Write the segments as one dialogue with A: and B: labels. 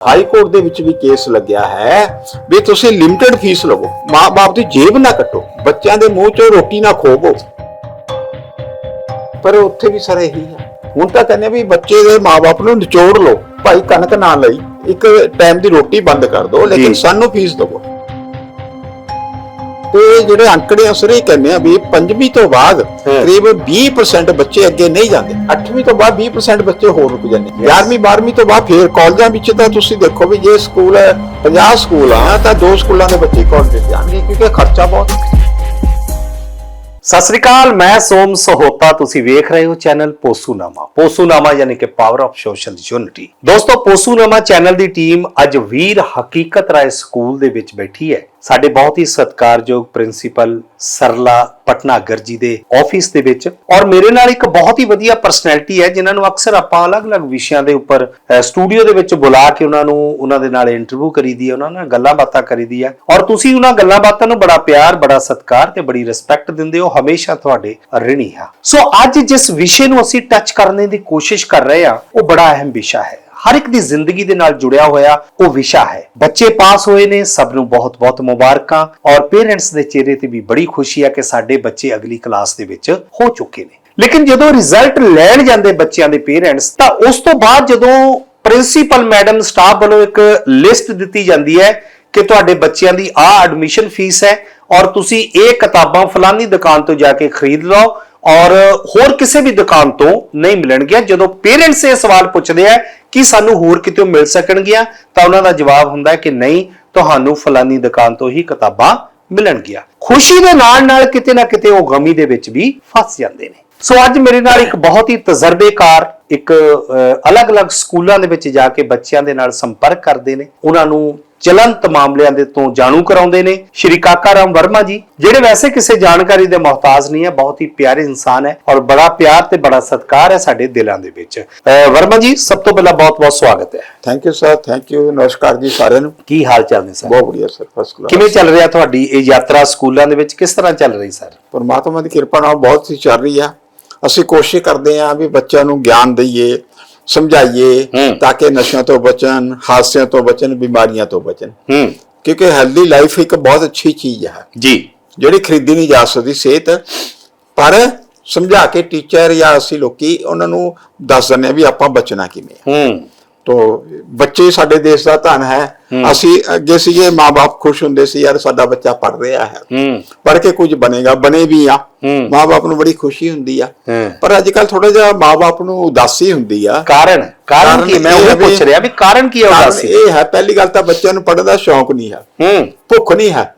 A: High court ਦੇ ਵਿੱਚ ਵੀ case ਲੱਗਿਆ ਹੈ ਵੀ ਤੁਸੀਂ ਲਿਮਟਿਡ ਫੀਸ ਲਵੋ ਮਾਂ-ਬਾਪ ਦੀ ਜੇਬ ਨਾ ਕੱਟੋ ਬੱਚਿਆਂ ਦੇ ਮੂੰਹ 'ਚੋਂ ਰੋਟੀ ਨਾ ਖੋਵੋ। ਪਰ ਉੱਥੇ ਵੀ ਸਰ ਇਹੀ ਹੈ। ਹੁਣ ਤਾਂ ਕਹਿੰਦੇ ਵੀ ਬੱਚੇ ਦੇ ਮਾਂ-ਬਾਪ ਨੂੰ ਨਿਚੋੜ ਲਓ ਭਾਈ ਕਣਕ ਨਾ ਲਈ ਇੱਕ ਟਾਈਮ ਦੀ ਰੋਟੀ ਬੰਦ ਕਰ ਦਿਓ ਲੇਕਿਨ। ਸਾਨੂੰ ਫੀਸ ਦਿਵੋ। ਤੇ ਜਿਹੜੇ ਅੰਕੜੇ ਅਸਰ ਇਹ ਕਹਿੰਦੇ ਆ ਵੀ ਪੰਜਵੀਂ ਤੋਂ ਬਾਅਦ ਕਰੀਬ 20% ਬੱਚੇ ਅੱਗੇ ਨਹੀਂ ਜਾਂਦੇ। 8ਵੀਂ ਤੋਂ ਬਾਅਦ 20% ਬੱਚੇ ਹੋਰ ਰੁਕ ਜਾਂਦੇ। 11ਵੀਂ 12ਵੀਂ ਤੋਂ ਬਾਅਦ ਫੇਰ ਕਾਲਜਾਂ ਵਿੱਚ ਤਾਂ ਤੁਸੀਂ ਦੇਖੋ ਵੀ ਜੇ ਸਕੂਲ ਹੈ 50 ਸਕੂਲ ਆ ਤਾਂ ਦੋ ਸਕੂਲਾਂ ਦੇ ਬੱਚੇ ਕਾਲਜ ਵਿੱਚ ਜਾਣਗੇ ਕਿਉਂਕਿ ਖਰਚਾ ਬਹੁਤ
B: ਸਤਿ ਸ੍ਰੀ ਅਕਾਲ ਮੈਂ ਸੋਮ ਸਹੋਤਾ ਤੁਸੀਂ ਵੇਖ ਰਹੇ ਹੋ ਚੈਨਲ ਪੋਸੂਨਾਮਾ। ਪੋਸੂਨਾਮਾ ਯਾਨੀ ਕਿ ਪਾਵਰ ਆਫ ਸੋਸ਼ਲ ਯੂਨਿਟੀ ਦੋਸਤੋ ਪੋਸੂਨਾਮਾ ਚੈਨਲ ਦੀ ਟੀਮ ਅੱਜ ਵੀਰ ਹਕੀਕਤ ਰਾਏ ਸਕੂਲ ਦੇ ਵਿੱਚ ਬੈਠੀ ਹੈ। ਸਾਡੇ ਬਹੁਤ ਹੀ ਸਤਿਕਾਰਯੋਗ ਪ੍ਰਿੰਸੀਪਲ ਸਰਲਾ ਪਟਨਾਗਰ ਜੀ ਦੇ ਆਫਿਸ ਦੇ ਵਿੱਚ। ਔਰ ਮੇਰੇ ਨਾਲ ਇੱਕ ਬਹੁਤ ਹੀ ਵਧੀਆ ਪਰਸਨੈਲਿਟੀ ਹੈ, ਜਿਨ੍ਹਾਂ ਨੂੰ ਅਕਸਰ ਆਪਾਂ ਅਲੱਗ-ਅਲੱਗ ਵਿਸ਼ਿਆਂ ਦੇ ਉੱਪਰ ਸਟੂਡੀਓ ਦੇ ਵਿੱਚ ਬੁਲਾ ਕੇ ਉਹਨਾਂ ਨੂੰ, ਉਹਨਾਂ ਦੇ ਨਾਲ ਇੰਟਰਵਿਊ ਕਰੀਦੀ ਹੈ, ਉਹਨਾਂ ਨਾਲ ਗੱਲਾਂ ਬਾਤਾਂ ਕਰੀਦੀ ਹੈ। ਔਰ ਤੁਸੀਂ ਉਹਨਾਂ ਗੱਲਾਂ ਬਾਤਾਂ ਨੂੰ ਬੜਾ ਪਿਆਰ, ਬੜਾ ਸਤਿਕਾਰ ਤੇ ਬੜੀ ਰਿਸਪੈਕਟ ਦਿੰਦੇ ਹੋ, ਹਮੇਸ਼ਾ ਤੁਹਾਡੇ ਰਿਣੀ ਹਾਂ। ਸੋ ਅੱਜ ਜਿਸ ਵਿਸ਼ੇ ਨੂੰ ਅਸੀਂ ਟੱਚ ਕਰਨ ਦੀ ਕੋਸ਼ਿਸ਼ ਕਰ ਰਹੇ ਹਾਂ, ਉਹ ਬੜਾ ਅਹਿਮ ਵਿਸ਼ਾ ਹੈ। ਹਰ ਇੱਕ ਦੀ ਜ਼ਿੰਦਗੀ ਦੇ ਨਾਲ ਜੁੜਿਆ ਹੋਇਆ ਉਹ ਵਿਸ਼ਾ ਹੈ। ਬੱਚੇ ਪਾਸ ਹੋਏ ਨੇ, ਸਭ ਨੂੰ ਬਹੁਤ-ਬਹੁਤ ਮੁਬਾਰਕਾਂ ਔਰ ਪੇਰੈਂਟਸ ਦੇ ਚਿਹਰੇ ਤੇ ਵੀ ਬੜੀ ਖੁਸ਼ੀ ਹੈ ਕਿ ਸਾਡੇ ਬੱਚੇ ਅਗਲੀ ਕਲਾਸ ਦੇ ਵਿੱਚ ਹੋ ਚੁੱਕੇ ਨੇ। ਲੇਕਿਨ ਜਦੋਂ ਰਿਜ਼ਲਟ ਲੈਣ ਜਾਂਦੇ ਬੱਚਿਆਂ ਦੇ ਪੇਰੈਂਟਸ, ਤਾਂ ਉਸ ਤੋਂ ਬਾਅਦ ਜਦੋਂ ਪ੍ਰਿੰਸੀਪਲ ਮੈਡਮ ਸਟਾਫ ਵੱਲੋਂ ਇੱਕ ਲਿਸਟ ਦਿੱਤੀ ਜਾਂਦੀ ਹੈ ਕਿ ਤੁਹਾਡੇ ਬੱਚਿਆਂ ਦੀ ਆਹ ਐਡਮਿਸ਼ਨ ਫੀਸ ਹੈ ਔਰ ਤੁਸੀਂ ਇਹ ਕਿਤਾਬਾਂ ਫਲਾਨੀ ਦੁਕਾਨ ਤੋਂ ਜਾ ਕੇ ਖਰੀਦ ਲਓ ਔਰ ਹੋਰ ਕਿਸੇ ਵੀ ਦੁਕਾਨ ਤੋਂ ਨਹੀਂ ਮਿਲਣਗੀਆਂ। ਜਦੋਂ ਪੇਰੈਂਟਸ ਇਹ ਸਵਾਲ ਪੁੱਛਦੇ ਆ ਕਿ ਸਾਨੂੰ ਹੋਰ ਕਿਤੇ ਮਿਲ ਸਕਣਗੀਆਂ? ਤਾਂ ਉਹਨਾਂ ਦਾ ਜਵਾਬ ਹੁੰਦਾ ਹੈ ਕਿ ਨਹੀਂ, ਤੁਹਾਨੂੰ ਫਲਾਨੀ ਦੁਕਾਨ ਤੋਂ ਹੀ ਕਿਤਾਬਾਂ ਮਿਲਣਗੀਆਂ। ਖੁਸ਼ੀ ਦੇ ਨਾਲ ਨਾਲ ਕਿਤੇ ਨਾ ਕਿਤੇ ਉਹ ਗਮੀ ਦੇ ਵਿੱਚ ਵੀ ਫਸ ਜਾਂਦੇ ਨੇ। ਸੋ ਅੱਜ ਮੇਰੇ ਨਾਲ ਇੱਕ ਬਹੁਤ ਹੀ ਤਜਰਬੇਕਾਰ ਇੱਕ ਅਲੱਗ-ਅਲੱਗ ਸਕੂਲਾਂ ਦੇ ਵਿੱਚ ਜਾ ਕੇ ਬੱਚਿਆਂ ਦੇ ਨਾਲ ਸੰਪਰਕ ਕਰਦੇ ਨੇ। ਉਹਨਾਂ ਨੂੰ ਚਲੰਤ ਮਾਮਲਿਆਂ ਦੇ ਤੋਂ ਜਾਣੂ ਕਰਾਉਂਦੇ ਨੇ। ਸ਼੍ਰੀ ਕਾਕਾ ਰਾਮ ਵਰਮਾ ਜੀ ਜਿਹੜੇ ਵੈਸੇ ਕਿਸੇ ਜਾਣਕਾਰੀ ਦੇ ਮੁਹਤਾਜ ਨਹੀਂ ਹੈ ਬਹੁਤ ਹੀ ਪਿਆਰੇ ਇਨਸਾਨ ਹੈ ਔਰ ਬੜਾ ਪਿਆਰ ਤੇ ਬੜਾ ਸਤਿਕਾਰ ਹੈ ਸਾਡੇ ਦਿਲਾਂ ਦੇ ਵਿੱਚ। ਵਰਮਾ ਜੀ ਸਭ ਤੋਂ ਪਹਿਲਾਂ ਬਹੁਤ-ਬਹੁਤ ਸਵਾਗਤ ਹੈ।
A: Thank you sir thank you ਨਮਸਕਾਰ ਜੀ ਸਾਰਿਆਂ ਨੂੰ।
B: ਕੀ ਹਾਲ ਚਾਲ ਨੇ ਸਰ
A: ਬਹੁਤ ਵਧੀਆ ਸਰ ਫਸਟ ਕਲਾਸ
B: ਕਿਵੇਂ ਚੱਲ ਰਿਹਾ ਤੁਹਾਡੀ ਇਹ ਯਾਤਰਾ ਸਕੂਲਾਂ ਦੇ ਵਿੱਚ? ਕਿਸ ਤਰ੍ਹਾਂ ਚੱਲ ਰਹੀ ਸਰ
A: ਪਰਮਾਤਮਾ ਦੀ ਕਿਰਪਾ ਨਾਲ ਬਹੁਤ ਹੀ ਚੱਲ ਰਹੀ ਆ। ਅਸੀਂ ਕੋਸ਼ਿਸ਼ ਕਰਦੇ ਹਾਂ ਵੀ ਬੱਚਿਆਂ ਨੂੰ ਗਿਆਨ ਦਈਏ ਸਮਝਾਈਏ। ਤਾਂ ਕਿ ਨਸ਼ਿਆਂ ਤੋਂ ਬਚਣ ਹਾਦਸਿਆਂ ਤੋਂ ਬਚਣ ਬਿਮਾਰੀਆਂ ਤੋਂ ਬਚਣ। ਕਿਉਂਕਿ ਹੈਲਦੀ ਲਾਈਫ ਇੱਕ ਬਹੁਤ ਅੱਛੀ ਚੀਜ਼ ਹੈ।
B: ਜੀ।
A: ਜਿਹੜੀ ਖਰੀਦੀ ਨਹੀਂ ਜਾ ਸਕਦੀ ਸਿਹਤ ਪਰ ਸਮਝਾ ਕੇ ਟੀਚਰ ਜਾਂ ਅਸੀਂ ਲੋਕੀ ਉਹਨਾਂ ਨੂੰ ਦੱਸ ਦਿੰਦੇ ਹਾਂ ਵੀ ਆਪਾਂ ਬਚਣਾ ਕਿਵੇਂ ਹੈ
B: ਹੂੰ।
A: ਤੋ ਬੱਚੇ ਸਾਡੇ ਦੇਸ਼ ਦਾ ਧਨ ਹੈ। ਅਸੀਂ ਅੱਗੇ ਸੀਗੇ ਮਾਪੇ ਖੁਸ਼ ਹੁੰਦੇ ਸੀ ਯਾਰ ਸਾਡਾ ਬੱਚਾ ਪੜ ਰਿਹਾ ਹੈ। ਪੜ ਕੇ ਕੁਝ ਬਣੇਗਾ ਬਣੇ ਵੀ ਆ। ਮਾਪੇ ਨੂੰ ਬੜੀ ਖੁਸ਼ੀ ਹੁੰਦੀ ਆ। ਪਰ ਅੱਜ ਕੱਲ ਥੋੜਾ ਜਿਹਾ ਮਾਪੇ ਨੂੰ ਉਦਾਸੀ ਹੁੰਦੀ ਆ।
B: ਕਾਰਨ ਕਾਰਨ ਕੀ? ਮੈਂ ਉਹ ਪੁੱਛ ਰਿਹਾ ਵੀ ਕਾਰਨ ਕੀ ਹੈ ਉਦਾਸੀ?
A: ਇਹ ਹੈ ਪਹਿਲੀ ਗੱਲ ਤਾਂ ਬੱਚਿਆਂ ਨੂੰ ਪੜਨ ਦਾ ਸ਼ੌਂਕ ਨਹੀਂ ਹੈ। ਭੁੱਖ ਨਹੀਂ ਹੈ।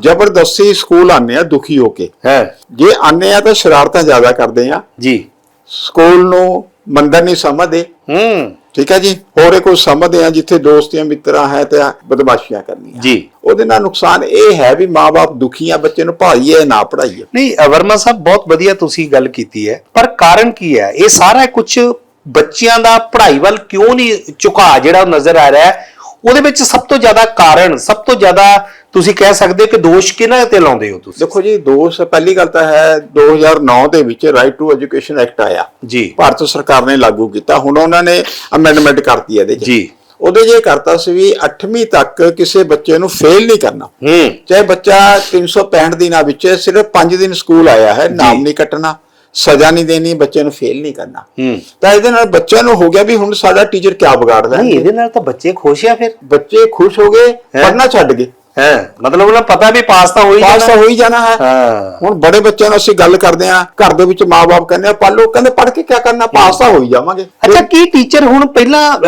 A: ਜ਼ਬਰਦਸਤੀ ਸਕੂਲ ਆਨੇ ਆ ਦੁਖੀ ਹੋ ਕੇ।
B: ਹੈ।
A: ਜੇ ਆਨੇ ਆ ਤਾਂ ਸ਼ਰਾਰਤਾਂ ਜ਼ਿਆਦਾ ਕਰਦੇ ਆ।
B: ਜੀ।
A: ਸਕੂਲ ਨੂੰ ਮੰਦਰ ਨਹੀਂ ਸਮਝਦੇ।
B: ਹੂੰ।
A: ਠੀਕ ਹੈ ਜੀ? ਹੋਰ ਇਹ ਕੁਝ ਸਮਝਦੇ ਆ ਜਿੱਥੇ ਦੋਸਤੀਆਂ ਮਿੱਤਰਾਂ ਹੈ ਤੇ ਬਦਮਾਸ਼ੀਆਂ ਕਰਨੀਆਂ।
B: ਜੀ।
A: ਉਹਦੇ ਨਾਲ ਨੁਕਸਾਨ ਇਹ ਹੈ ਵੀ ਮਾਪੇ ਦੁਖੀ ਆ ਬੱਚੇ ਨੂੰ ਪੜ੍ਹਾਈਏ ਨਾ ਪੜ੍ਹਾਈਏ।
B: ਨਹੀਂ ਵਰਮਾ ਸਾਹਿਬ ਬਹੁਤ ਵਧੀਆ ਤੁਸੀਂ ਗੱਲ ਕੀਤੀ ਹੈ। ਪਰ ਕਾਰਨ ਕੀ ਹੈ? ਇਹ ਸਾਰਾ ਕੁਝ ਬੱਚਿਆਂ ਦਾ ਪੜ੍ਹਾਈ ਵੱਲ ਕਿਉਂ ਨਹੀਂ ਝੁਕਾਅ ਜਿਹੜਾ ਨਜ਼ਰ ਆ ਰਿਹਾ ਹੈ? ਉਹਦੇ ਵਿੱਚ ਸਭ ਤੋਂ ਜ਼ਿਆਦਾ ਕਾਰਨ ਸਭ ਤੋਂ ਜ਼ਿਆਦਾ ਤੁਸੀਂ ਕਹਿ ਸਕਦੇ ਕਿ ਦੋਸ਼ ਕਿਹਨਾਂ ਤੇ ਲਾਉਂਦੇ ਹੋ ਤੁਸੀਂ?
A: ਦੇਖੋ ਜੀ ਦੋਸ਼ ਪਹਿਲੀ ਗੱਲ ਤਾਂ ਹੈ 2009 ਦੇ ਵਿੱਚ ਰਾਈਟ ਟੂ ਐਜੂਕੇਸ਼ਨ ਐਕਟ ਆਇਆ।
B: ਜੀ।
A: ਭਾਰਤ ਸਰਕਾਰ ਨੇ ਲਾਗੂ ਕੀਤਾ ਹੁਣ ਉਹਨਾਂ ਨੇ ਅਮੈਂਡਮੈਂਟ ਕਰਤੀ ਹੈ ਇਹਦੇ
B: ਜੀ।
A: ਉਹਦੇ ਜੇ ਕਰਤਾ ਸੀ ਵੀ 8ਵੀਂ ਤੱਕ ਕਿਸੇ ਬੱਚੇ ਨੂੰ ਫੇਲ ਨਹੀਂ ਕਰਨਾ।
B: ਹੂੰ।
A: ਚਾਹੇ ਬੱਚਾ 365 ਦਿਨਾਂ ਵਿੱਚ ਸਿਰਫ 5 ਦਿਨ ਸਕੂਲ ਆਇਆ ਹੈ ਨਾਮ ਨਹੀਂ ਕੱਟਣਾ। ਸਜ਼ਾ ਨਹੀਂ ਦੇਣੀ ਬੱਚੇ ਨੂੰ ਫੇਲ ਨਹੀਂ ਕਰਨਾ।
B: ਹੂੰ।
A: ਤਾਂ ਇਹਦੇ ਨਾਲ ਬੱਚਿਆਂ ਨੂੰ ਹੋ ਗਿਆ ਵੀ ਹੁਣ ਸਾਡਾ ਟੀਚਰ ਕਿਆ ਵਿਗਾੜਦਾ
B: ਨਹੀਂ ਇਹਦੇ ਨਾਲ ਤਾਂ ਬੱਚੇ ਖੁਸ਼ ਆ ਫਿਰ।
A: ਬੱਚੇ ਖੁਸ਼ ਹੋ ਗਏ ਪੜਨਾ ਛੱਡ ਗਏ।
B: ਹੈ। ਮਤਲਬ ਉਹਨਾਂ ਪਤਾ ਵੀ ਪਾਸ ਤਾਂ ਹੋ ਹੀ
A: ਪਾਸ ਤਾਂ
B: ਜਾਣਾ।
A: ਹੋ ਹੀ ਜਾਣਾ ਹੈ।
B: ਹਾਂ।
A: ਹੁਣ ਬੜੇ ਬੱਚਿਆਂ ਨੂੰ ਅਸੀਂ ਗੱਲ ਕਰਦੇ ਆ ਘਰ ਦੇ ਵਿੱਚ ਮਾਪੇ ਕਹਿੰਦੇ ਆ ਪੜ੍ਹ ਲਓ। ਕਹਿੰਦੇ ਪੜ੍ਹ ਕੇ ਕੀ ਕਰਨਾ? ਪਾਸ ਤਾਂ ਹੋ ਹੀ ਜਾਵਾਂਗੇ।
B: ਅੱਛਾ ਕੀ ਟੀਚਰ ਹੁਣ ਪਹਿਲਾਂ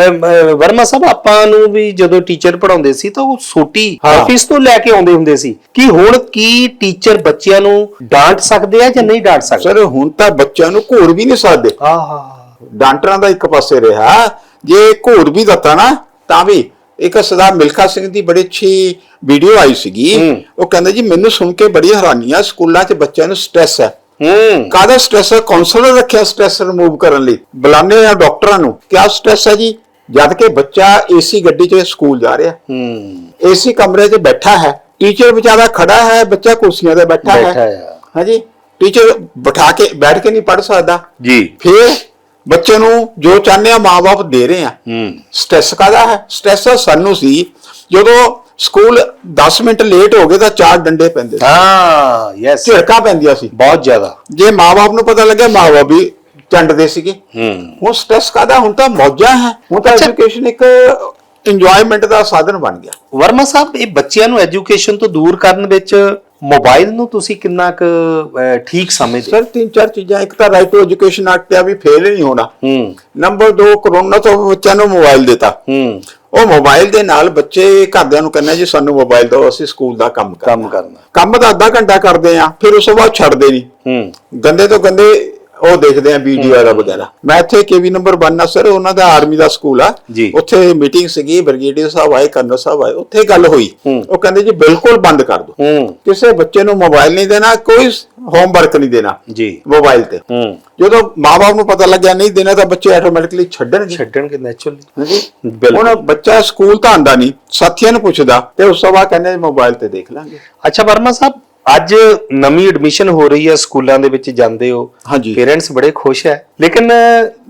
B: ਵਰਮਾ ਸਾਹਿਬ ਆਪਾਂ ਨੂੰ ਵੀ ਜਦੋਂ ਟੀਚਰ ਪੜਾਉਂਦੇ ਸੀ ਤਾਂ ਉਹ ਛੋਟੀ। ਆਫਿਸ ਤੋਂ ਲੈ ਕੇ ਆਉਂਦੇ ਹੁੰਦੇ ਸੀ। ਕੀ ਹੁਣ ਕੀ ਟੀਚਰ ਬੱਚਿਆਂ ਨੂੰ ਡਾਂਟ ਸਕਦੇ ਆ ਜਾਂ ਨਹੀਂ ਡਾਂਟ ਸਕਦੇ?
A: ਸਰ ਹੁਣ ਤਾਂ ਬੱਚਿਆਂ ਨੂੰ ਘੂਰ ਵੀ ਨਹੀਂ ਸਕਦੇ।
B: ਆਹਾ।
A: ਡਾਂਟਰਾਂ ਦਾ ਇੱਕ ਪਾਸੇ ਰਿਹਾ। ਜੇ ਘੂਰ ਵੀ ਦਿੱਤਾ ਨਾ ਤਾਂ ਵੀ ਇੱਕ ਸਰਦਾਰ ਮਿਲਖਾ ਸਿੰਘ ਦੀ ਬੜੀ ਅੱਛੀ ਵੀਡੀਓ ਆਈ ਸੀਗੀ। ਉਹ ਕਹਿੰਦੇ ਜੀ ਮੈਨੂੰ ਸੁਣ ਕੇ ਬੜੀ ਹੈਰਾਨੀ ਆ ਸਕੂਲਾਂ 'ਚ ਬੱਚਿਆਂ ਨੂੰ ਸਟ੍ਰੈਸ ਹੈ
B: ਹੂੰ।
A: ਕਾਹਦਾ ਸਟ੍ਰੈਸ ਹੈ ਕਾਉਂਸਲਰ ਰੱਖਿਆ ਸਟ੍ਰੈਸ ਰਿਮੂਵ ਕਰਨ ਲਈ। ਬੁਲਾਉਂਦੇ ਆ ਡਾਕਟਰਾਂ ਨੂੰ। ਕਿਆ ਸਟ੍ਰੈਸ ਹੈ ਜੀ? ਜਦ ਕਿ ਬੱਚਾ ਏਸੀ ਗੱਡੀ 'ਚ ਸਕੂਲ ਜਾ ਰਿਹਾ।
B: ਹੂੰ।
A: ਏਸੀ ਕਮਰੇ 'ਚ ਬੈਠਾ ਹੈ। ਟੀਚਰ ਵਿਚਾਰਾ ਖੜਾ ਹੈ ਬੱਚਾ ਕੁਰਸੀਆਂ ਤੇ ਬੈਠਾ ਹੈ।
B: ਆ।
A: ਹਾਂਜੀ। ਟੀਚਰ ਬਿਠਾ ਕੇ ਬੈਠ ਕੇ ਨਹੀਂ ਪੜ ਸਕਦਾ।
B: ਜੀ।
A: ਫਿਰ ਬੱਚੇ ਨੂੰ ਜੋ ਚਾਹੁੰਦੇ ਆ ਮਾਪੇ ਦੇ ਰਹੇ ਆ।
B: ਹੂੰ।
A: ਸਟ੍ਰੈਸ ਕਾਦਾ ਹੈ? ਸਟ੍ਰੈਸ ਸਾਨੂੰ ਸੀ ਜਦੋਂ ਸਕੂਲ 10 ਮਿੰਟ ਲੇਟ ਹੋ ਗਏ ਤਾਂ ਚਾਰ ਡੰਡੇ ਪੈਂਦੇ ਸੀ।
B: ਹਾਂ ਯੈਸ
A: ਝਿੜਕਾਂ ਪੈਂਦੀਆਂ ਸੀ।
B: ਬਹੁਤ ਜ਼ਿਆਦਾ।
A: ਜੇ ਮਾਪੇ ਨੂੰ ਪਤਾ ਲੱਗਿਆ ਮਾਪੇ ਵੀ ਚੰਡਦੇ ਸੀਗੇ।
B: ਹੂੰ।
A: ਹੁਣ ਸਟ੍ਰੈਸ ਕਾਦਾ ਹੁਣ ਤਾਂ ਮੌਜਾਂ ਹੈ। ਹੁਣ ਤਾਂ। ਐਜੂਕੇਸ਼ਨ ਇੱਕ ਇੰਜੋਇਮੈਂਟ ਦਾ ਸਾਧਨ ਬਣ ਗਿਆ।
B: ਵਰਮਾ ਸਾਹਿਬ ਇਹ ਬੱਚਿਆਂ ਨੂੰ ਐਜੂਕੇਸ਼ਨ ਤੋਂ ਦੂਰ ਕਰਨ ਵਿੱਚ ਮੋਬਾਈਲ ਨੂੰ ਤੁਸੀਂ ਕਿੰਨਾ ਕੁ ਠੀਕ ਸਮਝਦੇ
A: ਸਰ ਤਿੰਨ ਚਾਰ ਚੀਜ਼ਾਂ ਇੱਕ ਤਾਂ ਰਾਈਟ ਟੂ ਐਜੂਕੇਸ਼ਨ ਐਕਟ ਆ ਵੀ ਫੇਲ ਨਹੀਂ ਹੋਣਾ।
B: ਹੂੰ।
A: ਨੰਬਰ 2 ਕਰੋਨਾ ਤੋਂ ਬੱਚਿਆਂ ਨੂੰ ਮੋਬਾਈਲ ਦਿੱਤਾ।
B: ਹੂੰ।
A: ਉਹ ਮੋਬਾਈਲ ਦੇ ਨਾਲ ਬੱਚੇ ਘਰਦਿਆਂ ਨੂੰ ਕਹਿੰਦੇ ਜੀ ਸਾਨੂੰ ਮੋਬਾਈਲ ਦਿਓ ਅਸੀਂ ਸਕੂਲ ਦਾ ਕੰਮ ਕਰਨਾ
B: ਕੰਮ ਕਰਨਾ।
A: ਕੰਮ ਤਾਂ ਅੱਧਾ ਘੰਟਾ ਕਰਦੇ ਆ ਫਿਰ ਉਸ ਤੋਂ ਬਾਅਦ ਛੱਡਦੇ ਨਹੀਂ।
B: ਹੂੰ।
A: ਗੰਦੇ ਤੋਂ ਗੰਦੇ ਉਹ ਦੇਖਦੇ ਆ ਵੀਡੀਓ ਵਾਲਾ ਵਗੈਰਾ। ਮੈਂ ਇੱਥੇ ਕੇਵੀ ਨੰਬਰ 1 ਆ ਸਰ ਉਹਨਾਂ ਦਾ ਆਰਮੀ ਦਾ ਸਕੂਲ ਆ।
B: ਜੀ।
A: ਉੱਥੇ ਮੀਟਿੰਗ ਸੀਗੀ ਬ੍ਰਿਗੇਡੀਅਰ ਸਾਹਿਬ ਆਏ ਕਰਨਲ ਸਾਹਿਬ ਆਏ ਉੱਥੇ ਗੱਲ ਹੋਈ।
B: ਹੂੰ।
A: ਉਹ ਕਹਿੰਦੇ ਜੀ ਬਿਲਕੁਲ ਬੰਦ ਕਰ ਦਿਓ।
B: ਹੂੰ।
A: ਕਿਸੇ ਬੱਚੇ ਨੂੰ ਮੋਬਾਈਲ ਨਹੀਂ ਦੇਣਾ ਕੋਈ ਹੋਮਵਰਕ ਨਹੀਂ ਦੇਣਾ
B: ਜੀ।
A: ਮੋਬਾਈਲ ਤੇ।
B: ਹੂੰ।
A: ਜਦੋਂ ਮਾਪੇ ਨੂੰ ਪਤਾ ਲੱਗਿਆ ਨਹੀਂ ਦੇਣਾ ਤਾਂ ਬੱਚੇ ਆਟੋਮੈਟਿਕਲੀ ਛੱਡਣਗੇ।
B: ਛੱਡਣਗੇ ਨੈਚੁਰਲੀ
A: ਹਾਂਜੀ।
B: ਬਿਲਕੁਲ।
A: ਹੁਣ ਬੱਚਾ ਸਕੂਲ ਤਾਂ ਆਂਦਾ ਨਹੀਂ ਸਾਥੀਆਂ ਨੂੰ ਪੁੱਛਦਾ ਤੇ ਉਸ ਤੋਂ ਬਾਅਦ ਕਹਿੰਦੇ ਮੋਬਾਈਲ ਤੇ ਦੇਖ ਲਾਂਗੇ।
B: ਅੱਛਾ ਵਰਮਾ ਸਾਹਿਬ ਅੱਜ ਨਵੀਂ ਐਡਮਿਸ਼ਨ ਹੋ ਰਹੀ ਹੈ ਸਕੂਲਾਂ ਦੇ ਵਿੱਚ ਜਾਂਦੇ ਹੋ।
A: ਹਾਂਜੀ।
B: ਪੇਰੈਂਟਸ ਬੜੇ ਖੁਸ਼ ਹੈ। ਲੇਕਿਨ